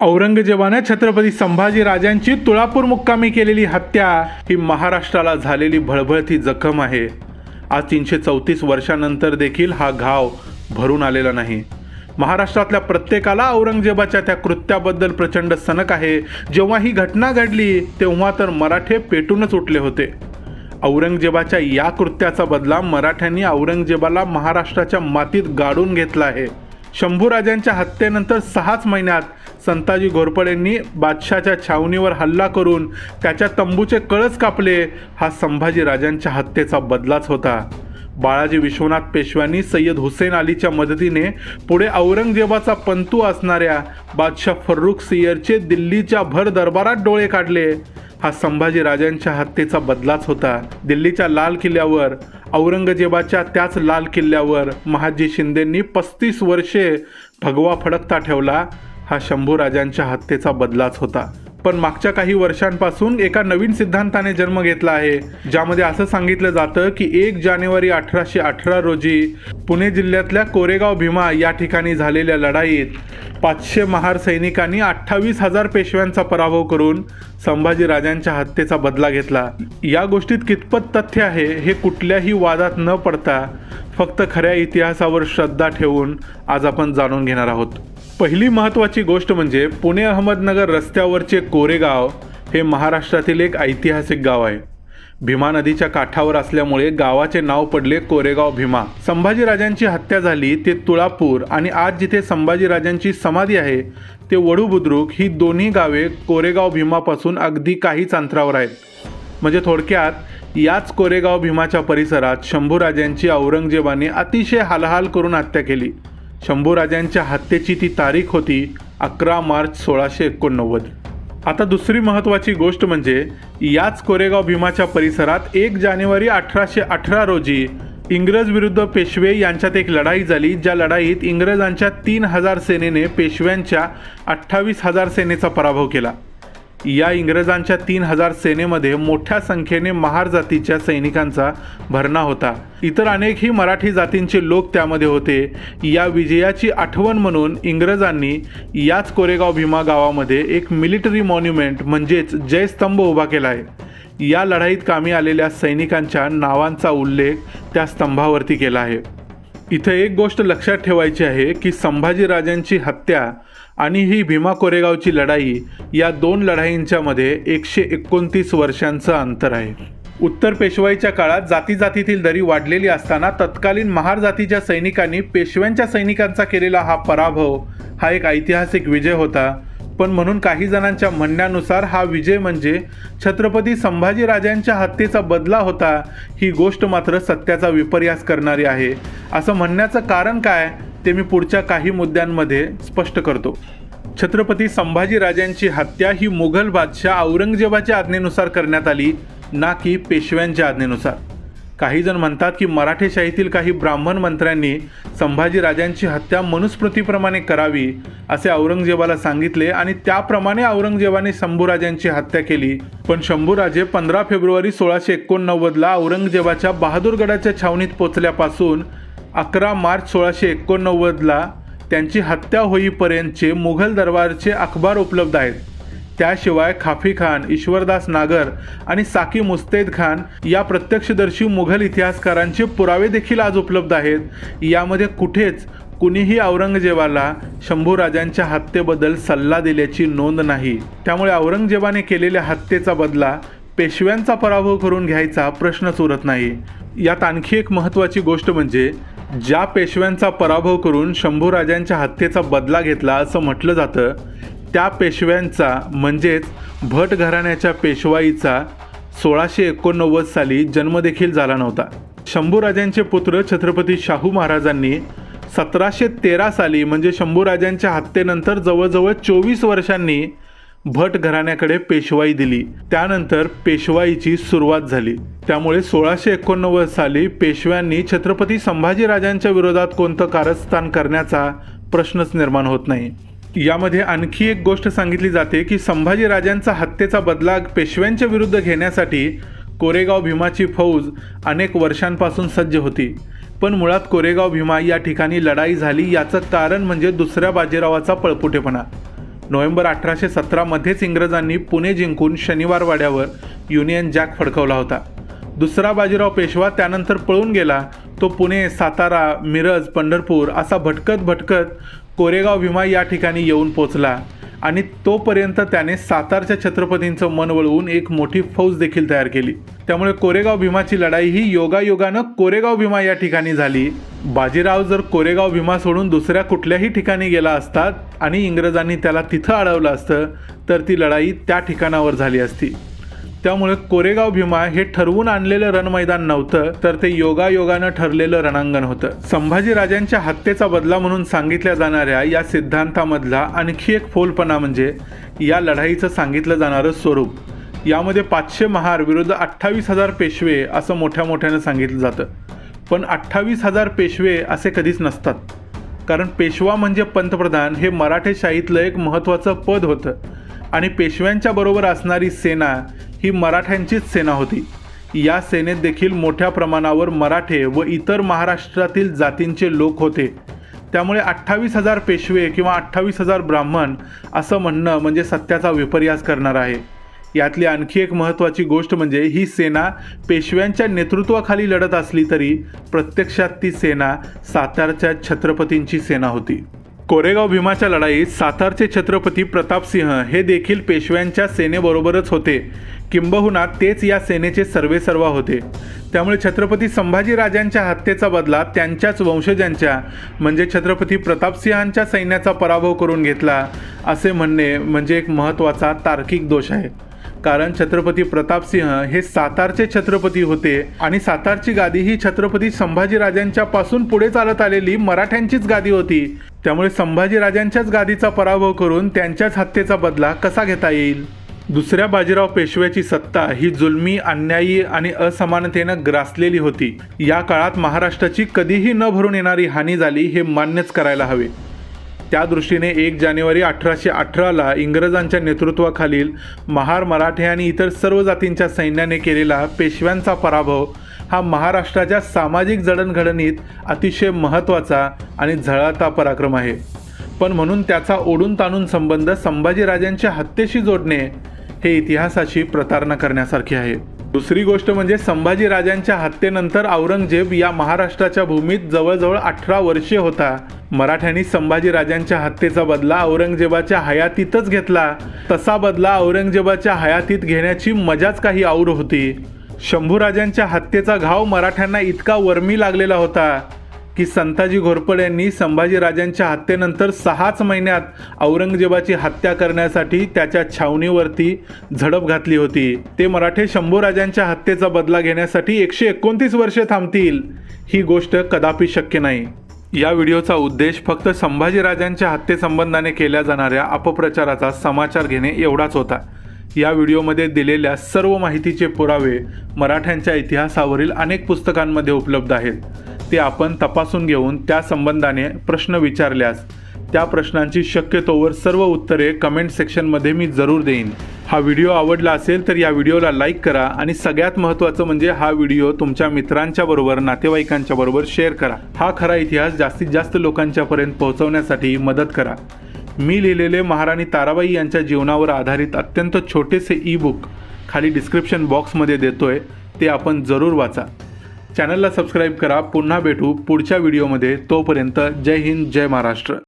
औरंगजेबाने छत्रपती संभाजी राजांची तुळापूर मुक्कामी केलेली हत्या ही महाराष्ट्राला झालेली भळभळती जखम आहे. आज तीनशे चौतीस वर्षानंतर देखील हा घाव भरून आलेला नाही. महाराष्ट्रातल्या प्रत्येकाला औरंगजेबाच्या त्या कृत्याबद्दल प्रचंड सनक आहे. जेव्हा ही घटना घडली तेव्हा तर मराठे पेटूनच उठले होते. औरंगजेबाच्या या कृत्याचा बदला मराठ्यांनी औरंगजेबाला महाराष्ट्राच्या मातीत गाडून घेतला आहे. शंभूराजांच्या हत्येनंतर सहाच महिन्यात संताजी घोरपडेंनी बादशाच्या छावणीवर हल्ला करून त्याच्या तंबूचे कळस कापले. हा संभाजी राजांच्या हत्येचा बदलाच होता. बाळाजी विश्वनाथ पेशव्यांनी सय्यद हुसेन अलीच्या मदतीने पुढे औरंगजेबाचा पंतू असणाऱ्या बादशाह फर्रुख सियरचे दिल्लीच्या भर दरबारात डोळे काढले. हा संभाजी राजांच्या हत्येचा बदलाच होता. दिल्लीच्या लाल किल्ल्यावर औरंगजेबाच्या त्याच लाल किल्ल्यावर महाजी शिंदेंनी पस्तीस वर्षे भगवा फडकता ठेवला हा शंभूराजांच्या हत्येचा बदलाच होता. पण मागच्या काही वर्षांपासून एका नवीन सिद्धांताने जन्म घेतला आहे ज्यामध्ये असं सांगितलं जातं की एक जानेवारी अठराशे अठरा रोजी पुणे जिल्ह्यातल्या कोरेगाव भीमा या ठिकाणी झालेल्या लढाईत पाचशे महार सैनिकांनी अठ्ठावीस हजार पेशव्यांचा पराभव करून संभाजीराजांच्या हत्येचा बदला घेतला. या गोष्टीत कितपत तथ्य आहे हे कुठल्याही वादात न पडता फक्त खऱ्या इतिहासावर श्रद्धा ठेवून आज आपण जाणून घेणार आहोत. पहिली महत्त्वाची गोष्ट म्हणजे पुणे अहमदनगर रस्त्यावरचे कोरेगाव हे महाराष्ट्रातील एक ऐतिहासिक गाव आहे. भीमा नदीच्या काठावर असल्यामुळे गावाचे नाव पडले कोरेगाव भीमा. संभाजीराजांची हत्या झाली ते तुळापूर आणि आज जिथे संभाजीराजांची समाधी आहे ते वडू बुद्रुक ही दोन्ही गावे कोरेगाव भीमापासून अगदी काहीच अंतरावर आहेत. म्हणजे थोडक्यात याच कोरेगाव भीमाच्या परिसरात शंभूराजांची औरंगजेबाने अतिशय हालहाल करून हत्या केली. शंभूराजांच्या हत्येची ती तारीख होती अकरा मार्च सोळाशे एकोणनव्वद. आता दुसरी महत्त्वाची गोष्ट म्हणजे याच कोरेगाव भीमाच्या परिसरात एक जानेवारी अठराशे अठरा रोजी इंग्रज विरुद्ध पेशवे यांच्यात एक लढाई झाली ज्या लढाईत इंग्रजांच्या तीन हजार सेनेने पेशव्यांच्या अठ्ठावीस हजार सेनेचा पराभव केला. या इंग्रजांच्या तीन हजार सेनेमध्ये मोठ्या संख्येने महार जातीच्या सैनिकांचा भरणा होता. इतर अनेकही मराठी जातींचे लोक त्यामध्ये होते. या विजयाची आठवण म्हणून इंग्रजांनी याच कोरेगाव भीमा गावामध्ये एक मिलिटरी मॉन्युमेंट म्हणजेच जयस्तंभ उभा केला आहे. या लढाईत कामी आलेल्या सैनिकांच्या नावांचा उल्लेख त्या स्तंभावरती केला आहे. इथं एक गोष्ट लक्षात ठेवायची आहे की संभाजीराजांची हत्या आणि ही भीमा कोरेगावची लढाई या दोन लढाईंच्यामध्ये एकशे एकोणतीस वर्षांचं अंतर आहे. उत्तर पेशवाईच्या काळात जाती जातीतील दरी वाढलेली असताना तत्कालीन महार जातीच्या सैनिकांनी पेशव्यांच्या सैनिकांचा केलेला हा पराभव हा एक ऐतिहासिक विजय होता. पण म्हणून काही जणांच्या म्हणण्यानुसार हा विजय म्हणजे छत्रपती संभाजीराजांच्या हत्येचा बदला होता ही गोष्ट मात्र सत्याचा विपर्यास करणारी आहे. असं म्हणण्याचं कारण काय? ते मी पुढच्या काही मुद्द्यांमध्ये स्पष्ट करतो. छत्रपती संभाजीराजांची हत्या ही मुघल बादशाह औरंगजेबाच्या आज्ञेनुसार करण्यात आली ना की पेशव्यांच्या आज्ञेनुसार. काही जण म्हणतात की मराठेशाहीतील काही ब्राह्मण मंत्र्यांनी संभाजीराजांची हत्या मनुस्मृतीप्रमाणे करावी असे औरंगजेबाला सांगितले आणि त्याप्रमाणे औरंगजेबाने शंभूराजांची हत्या केली. पण शंभूराजे पंधरा फेब्रुवारी सोळाशे एकोणनव्वदला औरंगजेबाच्या बहादूरगडाच्या छावणीत पोचल्यापासून अकरा मार्च सोळाशे एकोणनव्वदला त्यांची हत्या होईपर्यंतचे मुघल दरबारचे अखबार उपलब्ध आहेत. त्याशिवाय खाफी खान ईश्वरदास नागर आणि साकी मुस्तैद खान या प्रत्यक्षदर्शी मुघल इतिहासकारांचे पुरावे देखील आज उपलब्ध आहेत. यामध्ये कुठेच कुणीही औरंगजेबाला शंभूराजांच्या हत्येबद्दल सल्ला दिल्याची नोंद नाही. त्यामुळे औरंगजेबाने केलेल्या हत्येचा बदला पेशव्यांचा पराभव करून घ्यायचा प्रश्नच उरत नाही. यात आणखी एक महत्त्वाची गोष्ट म्हणजे ज्या पेशव्यांचा पराभव करून शंभूराजांच्या हत्येचा बदला घेतला असं म्हटलं जातं त्या पेशव्यांचा म्हणजेच भट घराण्याच्या पेशवाईचा सोळाशे एकोणनव्वद साली जन्मदेखील झाला नव्हता. शंभूराजांचे पुत्र छत्रपती शाहू महाराजांनी सतराशे तेरा साली म्हणजे शंभूराजांच्या हत्येनंतर जवळजवळ चोवीस वर्षांनी भट घराण्याकडे पेशवाई दिली. त्यानंतर पेशवाईची सुरुवात झाली. त्यामुळे सोळाशे एकोणनव्वद साली पेशव्यांनी छत्रपती संभाजीराजांच्या विरोधात कोणतं कारस्थान करण्याचा प्रश्नच निर्माण होत नाही. यामध्ये आणखी एक गोष्ट सांगितली जाते की संभाजीराजांचा हत्येचा बदला पेशव्यांच्या विरुद्ध घेण्यासाठी कोरेगाव भीमाची फौज अनेक वर्षांपासून सज्ज होती. पण मुळात कोरेगाव भीमा या ठिकाणी लढाई झाली याचं कारण म्हणजे दुसऱ्या बाजीरावाचा पळपुटेपणा. नोव्हेंबर अठराशे सतरामध्येच इंग्रजांनी पुणे जिंकून शनिवारवाड्यावर युनियन जॅक फडकवला होता. दुसरा बाजीराव पेशवा त्यानंतर पळून गेला. तो पुणे सातारा मिरज पंढरपूर असा भटकत भटकत कोरेगाव भीमा या ठिकाणी येऊन पोचला आणि तोपर्यंत त्याने सातारच्या छत्रपतींचं मन वळवून एक मोठी फौज देखील तयार केली. त्यामुळे कोरेगाव भीमाची लढाई ही योगायोगानं कोरेगाव भीमा या ठिकाणी झाली. बाजीराव जर कोरेगाव भीमा सोडून दुसऱ्या कुठल्याही ठिकाणी गेला असतात आणि इंग्रजांनी त्याला तिथं अडवलं असतं तर ती लढाई त्या ठिकाणावर झाली असती. त्यामुळे कोरेगाव भीमा हे ठरवून आणलेलं रणमैदान नव्हतं तर ते योगायोगानं ठरलेलं रणांगण होतं. संभाजी राजांच्या हत्येचा बदला म्हणून सांगितल्या जाणाऱ्या या सिद्धांतामधला आणखी एक फोलपणा म्हणजे या लढाईचं सांगितलं जाणारं स्वरूप. यामध्ये पाचशे महार विरुद्ध अठ्ठावीस हजार पेशवे असं मोठ्या मोठ्यानं सांगितलं जातं. पण अठ्ठावीस हजार पेशवे असे कधीच नसतात. कारण पेशवा म्हणजे पंतप्रधान हे मराठेशाहीतलं एक महत्त्वाचं पद होतं. आणि पेशव्यांच्या बरोबर असणारी सेना ही मराठ्यांचीच सेना होती. या सेनेत देखील मोठ्या प्रमाणावर मराठे व इतर महाराष्ट्रातील जातींचे लोक होते. त्यामुळे अठ्ठावीस हजार पेशवे किंवा अठ्ठावीस हजार ब्राह्मण असं म्हणणं म्हणजे सत्याचा विपर्यास करणार आहे. यातली आणखी एक महत्त्वाची गोष्ट म्हणजे ही सेना पेशव्यांच्या नेतृत्वाखाली लढत असली तरी प्रत्यक्षात ती सेना सातारच्या छत्रपतींची सेना होती. कोरेगाव भीमाच्या लढाईत सातारचे छत्रपती प्रतापसिंह हे देखील पेशव्यांच्या सेनेबरोबरच होते. किंबहुना तेच या सेनेचे सर्वेसर्वा होते. त्यामुळे छत्रपती संभाजीराजांच्या हत्येचा बदला त्यांच्याच वंशजांच्या म्हणजे छत्रपती प्रतापसिंहांच्या सैन्याचा पराभव करून घेतला असे म्हणणे म्हणजे एक महत्त्वाचा तार्किक दोष आहे. कारण छत्रपती प्रतापसिंह हे सातारचे छत्रपती होते आणि सातारची गादी ही छत्रपती संभाजीराजांच्या पासून पुढे चालत आलेली मराठ्यांचीच गादी होती. त्यामुळे संभाजीराजांच्याच गादीचा पराभव करून त्यांच्याच हत्येचा बदला कसा घेता येईल? दुसऱ्या बाजीराव पेशव्याची सत्ता ही जुलमी अन्यायी आणि असमानतेनं ग्रासलेली होती. या काळात महाराष्ट्राची कधीही न भरून येणारी हानी झाली हे मान्यच करायला हवे. त्या दृष्टीने एक जानेवारी अठराशे अठराला इंग्रजांच्या नेतृत्वाखालील महार मराठे आणि इतर सर्व जातींच्या सैन्याने केलेला पेशव्यांचा पराभव हा महाराष्ट्राच्या सामाजिक जडणघडणीत अतिशय महत्त्वाचा आणि झळाळता पराक्रम आहे. पण म्हणून त्याचा ओढून ताणून संबंध संभाजीराजांच्या हत्येशी जोडणे हे इतिहासाची प्रतारणा करण्यासारखे आहे. दुसरी गोष्ट म्हणजे संभाजी राजांच्या हत्येनंतर औरंगजेब या महाराष्ट्राच्या भूमीत जवळजवळ अठरा वर्षे होता. मराठ्यांनी संभाजीराजांच्या हत्येचा बदला औरंगजेबाच्या हयातीतच घेतला. तसा बदला औरंगजेबाच्या हयातीत घेण्याची मजाच काही और होती. शंभूराजांच्या हत्येचा घाव मराठ्यांना इतका वर्मी लागलेला होता. की संताजी घोरपड यांनी संभाजीराजांच्या हत्येनंतर सहाच महिन्यात औरंगजेबाची हत्या करण्यासाठी त्याच्या छावणीवरती झडप घातली होती. ते मराठे शंभूराजांच्या हत्येचा बदला घेण्यासाठी एकशे एकोणतीस वर्षे थांबतील. ही गोष्ट कदापि शक्य नाही. या व्हिडिओचा उद्देश फक्त संभाजीराजांच्या हत्येसंबंधाने केल्या जाणाऱ्या अपप्रचाराचा समाचार घेणे एवढाच होता. या व्हिडिओमध्ये दिलेल्या सर्व माहितीचे पुरावे मराठ्यांच्या इतिहासावरील अनेक पुस्तकांमध्ये उपलब्ध आहेत. ते आपण तपासून घेऊन त्या संबंधाने प्रश्न विचारल्यास त्या प्रश्नांची शक्यतोवर सर्व उत्तरे कमेंट सेक्शनमध्ये मी जरूर देईन. हा व्हिडिओ आवडला असेल तर या व्हिडिओला लाईक करा आणि सगळ्यात महत्त्वाचं म्हणजे हा व्हिडिओ तुमच्या मित्रांच्या बरोबर नातेवाईकांच्या बरोबर शेअर करा. हा खरा इतिहास जास्तीत जास्त लोकांच्यापर्यंत पोहोचवण्यासाठी मदत करा. मी लिहिलेले महाराणी ताराबाई यांच्या जीवनावर आधारित अत्यंत छोटेसे ई बुक खाली डिस्क्रिप्शन बॉक्समध्ये देतोय ते आपण जरूर वाचा. चॅनलला सबस्क्राईब करा. पुन्हा भेटू पुढच्या व्हिडिओमध्ये. तोपर्यंत जय हिंद जय महाराष्ट्र.